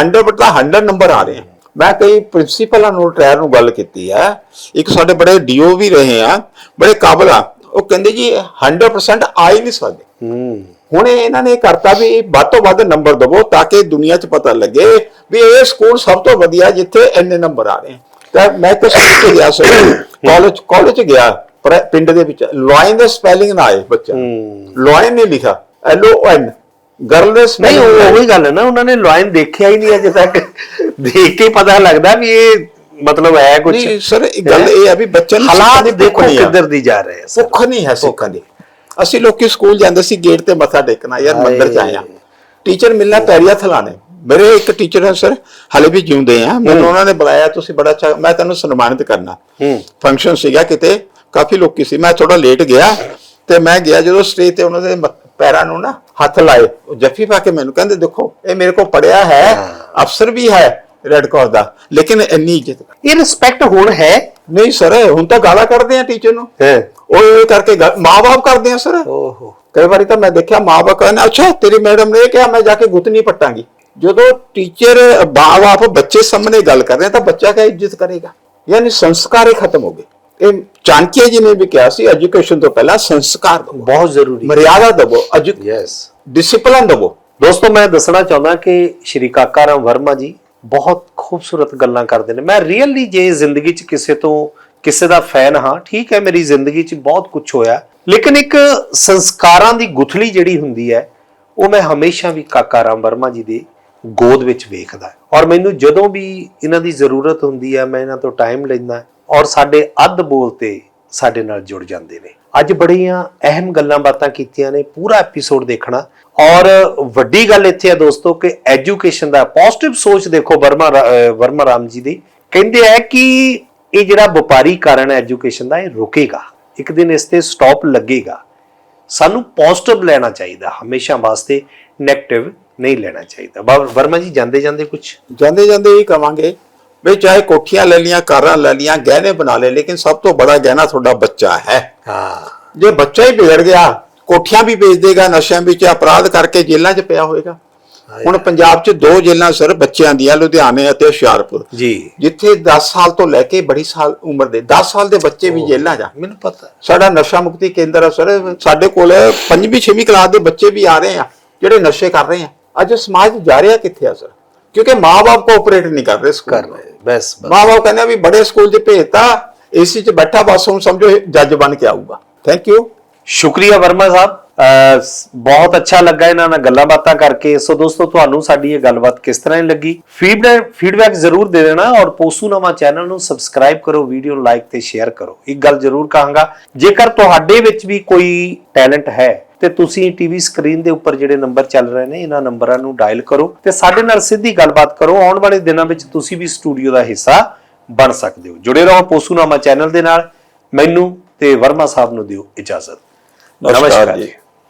A: 100 ਬਟਾ 100 ਨੰਬਰ ਆ ਰਹੇ ਆ ਮੈਂ ਕਈ ਪ੍ਰਿੰਸੀਪਲਾਂ ਨੂੰ ਟ੍ਰੈਰ ਨੂੰ ਗੱਲ ਕੀਤੀ ਆ ਇੱਕ ਸਾਡੇ ਬੜੇ ਡੀਓ ਵੀ ਰਹੇ ਆ ਬੜੇ ਕਾਬਲ ਆ। ਉਹ ਕਹਿੰਦੇ ਜੀ 100% ਆ ਹੀ ਨਹੀਂ ਸਕਦੇ।
B: ਹੂੰ।
A: ਹੁਣ ਇਹ ਇਹਨਾਂ ਨੇ ਕਰਤਾ ਵੀ ਵੱਧ ਤੋਂ ਵੱਧ ਨੰਬਰ ਦਵੋ ਤਾਂ ਕਿ ਦੁਨੀਆ 'ਚ ਪਤਾ ਲੱਗੇ ਵੀ ਇਹ ਸਕੂਲ ਸਭ ਤੋਂ ਵਧੀਆ ਜਿੱਥੇ ਇੰਨੇ ਨੰਬਰ ਆ ਰਹੇ ਆ। ਤਾਂ ਮੈਂ ਤਾਂ ਸਕੂਲ 'ਚ ਗਿਆ ਸੀ। ਕਾਲਜ ਕਾਲਜ 'ਚ ਗਿਆ। ਪਿੰਡ ਦੇ ਵਿੱਚ ਲੋਇਨ ਦਾ ਸਪੈਲਿੰਗ ਨਾ ਆਏ ਬੱਚਾ
B: ਹੂੰ।
A: ਲੋਇਨ ਨੇ ਲਿਖਾ ਐਲ ਓ ਐਨ ਗਰਲ ਦੇ
B: ਨਹੀਂ ਉਹ। ਉਹੀ ਗੱਲ ਹੈ ਨਾ ਉਹਨਾਂ ਨੇ ਲਾਈਨ ਦੇਖਿਆ ਹੀ ਨਹੀਂ ਅਜੇ ਤੱਕ। ਦੇਖ ਕੇ ਹੀ ਪਤਾ ਲੱਗਦਾ ਵੀ ਇਹ ਮਤਲਬ ਹੈ ਕੁਝ
A: ਨਹੀਂ ਸਰ ਇਹ ਗੱਲ ਇਹ ਆ ਵੀ ਬੱਚਿਆਂ ਨੂੰ
B: ਹਾਲਾਤ ਦੇਖੋ। ਕਿੱਧਰ ਦੀ ਜਾ ਰਹੇ ਸਰ।
A: ਭੁੱਖ ਨਹੀਂ ਹੈ ਸਿੱਖਣ ਦੀ। ਅਸੀਂ ਲੋਕੀ ਸਕੂਲ ਜਾਂਦੇ ਸੀ ਗੇਟ ਤੇ ਮੱਥਾ ਟੇਕਣਾ ਯਾਰ ਮੰਦਰ ਚ ਆਇਆ ਟੀਚਰ ਮਿਲਣਾ ਪੈਰੀਆ ਥਲਾਣੇ ਮੇਰੇ ਇੱਕ ਟੀਚਰ ਹੈ ਸਰ ਹਲੇ ਵੀ ਜਿਉਂਦੇ ਆ। ਮੈਨੂੰ ਉਹਨਾਂ ਨੇ ਬੁਲਾਇਆ ਤੁਸੀਂ ਬੜਾ ਅੱਛਾ ਮੈਂ ਤੁਹਾਨੂੰ ਸਨਮਾਨਿਤ ਕਰਨਾ।
B: ਹੂੰ।
A: ਫੰਕਸ਼ਨ ਸੀਗਾ ਕਿਤੇ ਕਾਫੀ ਲੋਕੀ ਸੀ। ਮੈਂ ਥੋੜਾ ਲੇਟ ਗਿਆ ਤੇ ਮੈਂ ਗਿਆ ਜਦੋਂ ਸਟੇਜ ਤੇ ਉਹਨਾਂ ਦੇ ਪੈਰਾਂ ਨੂੰ ਨਾ ਹੱਥ ਲਾਏ। ਉਹ ਜੱਫੀ ਪਾ ਕੇ ਮੈਨੂੰ ਕਹਿੰਦੇ ਦੇਖੋ ਇਹ ਮੇਰੇ ਕੋਲ ਪੜਿਆ ਹੈ ਅਫਸਰ ਵੀ ਹੈ ਰੈੱਡ ਕ੍ਰਾਸ ਦਾ ਲੇਕਿਨ ਇੰਨੀ ਇੱਜ਼ਤ
B: ਇਹ ਰਿਸਪੈਕਟ ਹੁਣ ਹੈ?
A: ਨਹੀਂ ਸਰ ਹੁਣ ਤਾਂ ਗਾਲਾਂ ਕੱਢਦੇ ਆ ਟੀਚਰ ਨੂੰ।
B: ਹੈ।
A: ਉਹ ਇਹ ਕਰਕੇ ਮਾਂ-ਬਾਪ ਕਰਦੇ ਆ ਸਰ
B: ਓਹੋ।
A: ਕਈ ਵਾਰੀ ਤਾਂ ਮੈਂ ਦੇਖਿਆ ਮਾਂ-ਬਾਪ ਕਹਿੰਦੇ ਅੱਛਾ ਤੇਰੀ ਮੈਡਮ ਨੇ ਇਹ ਕਿਹਾ ਮੈਂ ਜਾ ਕੇ ਗੁੱਤਨੀ ਪੱਟਾਂਗੀ। ਜਦੋਂ ਟੀਚਰ ਮਾਂ-ਬਾਪ ਬੱਚੇ ਸਾਹਮਣੇ ਗੱਲ ਕਰ ਰਹੇ ਆ ਤਾਂ ਬੱਚਾ ਕਿਆ ਇੱਜ਼ਤ ਕਰੇਗਾ? ਯਾਨੀ ਸੰਸਕਾਰ ਹੀ ਖਤਮ ਹੋ ਗਏ। ਇਹ ਚਾਣਕਿਆ ਜੀ ਨੇ ਵੀ ਕਿਹਾ ਸੀ ਐਜੂਕੇਸ਼ਨ ਤੋਂ ਪਹਿਲਾਂ ਸੰਸਕਾਰ
B: ਬਹੁਤ ਜ਼ਰੂਰੀ।
A: ਮਰਿਆਦਾ ਦਿਵੋ
B: ਯੈਸ
A: ਡਿਸਪਲਿਨ ਦਿਵੋ।
B: ਦੋਸਤੋ ਮੈਂ ਦੱਸਣਾ ਚਾਹੁੰਦਾ ਕਿ ਸ਼੍ਰੀ ਕਾਕਾ ਰਾਮ ਵਰਮਾ ਜੀ ਬਹੁਤ ਖੂਬਸੂਰਤ ਗੱਲਾਂ ਕਰਦੇ ਨੇ। ਮੈਂ ਰੀਅਲੀ ਜੇ ਜ਼ਿੰਦਗੀ 'ਚ ਕਿਸੇ ਤੋਂ ਕਿਸੇ ਦਾ ਫੈਨ ਹਾਂ ਠੀਕ ਹੈ ਮੇਰੀ ਜ਼ਿੰਦਗੀ 'ਚ ਬਹੁਤ ਕੁਝ ਹੋਇਆ। ਲੇਕਿਨ ਇੱਕ ਸੰਸਕਾਰਾਂ ਦੀ ਗੁਥਲੀ ਜਿਹੜੀ ਹੁੰਦੀ ਹੈ ਉਹ ਮੈਂ ਹਮੇਸ਼ਾ ਵੀ ਕਾਕਾ ਰਾਮ ਵਰਮਾ ਜੀ ਦੇ ਗੋਦ ਵਿੱਚ ਵੇਖਦਾ। ਔਰ ਮੈਨੂੰ ਜਦੋਂ ਵੀ ਇਹਨਾਂ ਦੀ ਜ਼ਰੂਰਤ ਹੁੰਦੀ ਹੈ ਮੈਂ ਇਹਨਾਂ ਤੋਂ ਟਾਈਮ ਲੈਂਦਾ। ਔਰ ਸਾਡੇ ਅੱਧ ਬੋਲ ਤੇ ਸਾਡੇ ਨਾਲ ਜੁੜ ਜਾਂਦੇ ਨੇ। ਅੱਜ ਬੜੀਆਂ ਅਹਿਮ ਗੱਲਾਂ ਬਾਤਾਂ ਕੀਤੀਆਂ ਨੇ, ਪੂਰਾ ਐਪੀਸੋਡ ਦੇਖਣਾ। ਔਰ ਵੱਡੀ ਗੱਲ ਇੱਥੇ ਹੈ ਦੋਸਤੋ ਕਿ ਐਜੂਕੇਸ਼ਨ ਦਾ ਪੋਜ਼ਿਟਿਵ ਸੋਚ ਦੇਖੋ ਵਰਮਾ ਵਰਮਾ ਰਾਮ ਜੀ ਦੀ। ਕਹਿੰਦੇ ਆ ਕਿ ਇਹ ਜਿਹੜਾ ਵਪਾਰੀਕਰਨ ਹੈ ਐਜੂਕੇਸ਼ਨ ਦਾ, ਇਹ ਰੁਕੇਗਾ। ਇੱਕ ਦਿਨ ਇਸ ਤੇ ਸਟਾਪ ਲੱਗੇਗਾ। ਸਾਨੂੰ ਪੋਜ਼ਿਟਿਵ ਲੈਣਾ ਚਾਹੀਦਾ, ਹਮੇਸ਼ਾ ਵਾਸਤੇ 네ਗੇਟਿਵ ਨਹੀਂ ਲੈਣਾ ਚਾਹੀਦਾ। ਵਰ- ਵਰਮਾ ਜੀ ਜਾਂਦੇ ਜਾਂਦੇ ਕੁਝ
A: ਜਾਂਦੇ ਜਾਂਦੇ ਇਹ ਕਵਾਂਗੇ। ਵੀ ਚਾਹੇ ਕੋਠੀਆਂ ਲੈ ਲੀਆਂ ਕਾਰਾਂ ਲੈ ਲੀਆਂ ਗਹਿਣੇ ਬਣਾ ਲਏ ਲੇਕਿਨ ਸਭ ਤੋਂ ਬੜਾ ਗਹਿਣਾ ਤੁਹਾਡਾ ਬੱਚਾ ਹੈ।
B: ਹਾਂ।
A: ਜੇ ਬੱਚਾ ਹੀ ਵਿਗੜ ਗਿਆ ਕੋਠੀਆਂ ਵੀ ਵੇਚ ਦੇਗਾ ਨਸ਼ਿਆਂ ਵਿੱਚ ਅਪਰਾਧ ਕਰਕੇ ਜੇਲ੍ਹਾਂ 'ਚ ਪਿਆ ਹੋਏਗਾ। ਹੁਣ ਪੰਜਾਬ 'ਚ ਦੋ ਜੇਲ੍ਹਾਂ ਸਰ ਬੱਚਿਆਂ ਦੀਆਂ ਲੁਧਿਆਣੇ ਅਤੇ ਹੁਸ਼ਿਆਰਪੁਰ।
B: ਜੀ।
A: ਜਿੱਥੇ 10 ਸਾਲ ਤੋਂ ਲੈ ਕੇ ਬੜੀ ਸਾਲ ਉਮਰ ਦੇ 10 ਸਾਲ ਦੇ ਬੱਚੇ ਵੀ ਜੇਲ੍ਹਾਂ ਆ।
B: ਮੈਨੂੰ ਪਤਾ ਹੈ।
A: ਸਾਡਾ ਨਸ਼ਾ ਮੁਕਤੀ ਕੇਂਦਰ ਆ ਸਰ ਸਾਡੇ ਕੋਲ ਪੰਜਵੀਂ ਛੇਵੀਂ ਕਲਾਸ ਦੇ ਬੱਚੇ ਵੀ ਆ ਰਹੇ ਆ ਜਿਹੜੇ ਨਸ਼ੇ ਕਰ ਰਹੇ ਆ। ਅੱਜ ਸਮਾਜ ਜਾ ਰਿਹਾ ਕਿੱਥੇ ਆ ਸਰ? ਕਿਉਂਕਿ ਮਾਪੇ ਕੋਆਪਰੇਟ ਨਹੀਂ ਕਰ ਰਹੇ ਸਕੂਲ
B: ਕਰ ਰਹੇ ਬਸ
A: ਮਾਪੇ ਕਹਿੰਦੇ ਵੀ ਬੜੇ ਸਕੂਲ 'ਚ ਭੇਜਤਾ ਏਸੀ 'ਚ ਬੈਠਾ ਬਸ ਹੁਣ ਸਮਝੋ ਜੱਜ ਬਣ ਕੇ ਆਊਗਾ। ਥੈਂਕ ਯੂ
B: ਸ਼ੁਕਰੀਆ ਵਰਮਾ ਸਾਹਿਬ। ਬਹੁਤ ਅੱਛਾ ਲੱਗਾ ਇਹਨਾਂ ਨਾਲ ਗੱਲਾਂ ਬਾਤਾਂ ਕਰਕੇ। ਸੋ ਦੋਸਤੋ ਤੁਹਾਨੂੰ ਸਾਡੀ ਇਹ ਗੱਲਬਾਤ ਕਿਸ ਤਰ੍ਹਾਂ ਲੱਗੀ? ਫੀਡਬੈਕ ਫੀਡਬੈਕ ਜ਼ਰੂਰ ਦੇ ਦੇਣਾ ਔਰ ਪੋਸੂਨਾਮਾ ਚੈਨਲ ਨੂੰ ਸਬਸਕ੍ਰਾਈਬ ਕਰੋ ਵੀਡੀਓ ਨੂੰ ਲਾਈਕ ਤੇ ਸ਼ੇਅਰ ਕਰੋ। ਇੱਕ ਗੱਲ ਜ਼ਰੂਰ ਕਹਾਂਗਾ ਜੇਕਰ ਤੁਹਾਡੇ ਵਿੱਚ ਵੀ ਕੋਈ ਟੈਲੈਂਟ ਹੈ ਤੇ ਤੁਸੀਂ ਟੀਵੀ ਸਕਰੀਨ ਦੇ ਉੱਪਰ ਜਿਹੜੇ ਨੰਬਰ ਚੱਲ ਰਹੇ ਨੇ ਇਹਨਾਂ ਨੰਬਰਾਂ ਨੂੰ ਡਾਇਲ ਕਰੋ ਤੇ ਸਾਡੇ ਨਾਲ ਸਿੱਧੀ ਗੱਲਬਾਤ ਕਰੋ। ਆਉਣ ਵਾਲੇ ਦਿਨਾਂ ਵਿੱਚ ਤੁਸੀਂ ਵੀ ਸਟੂਡੀਓ ਦਾ ਹਿੱਸਾ ਬਣ ਸਕਦੇ ਹੋ। ਜੁੜੇ ਰਹੋ ਪੋਸੂਨਾਮਾ ਚੈਨਲ ਦੇ ਨਾਲ। ਮੈਨੂੰ ਤੇ ਵਰਮਾ ਸਾਹਿਬ ਨੂੰ ਦਿਓ ਇਜਾਜ਼ਤ।
A: ਨਮਸਕਾਰ ਜੀ।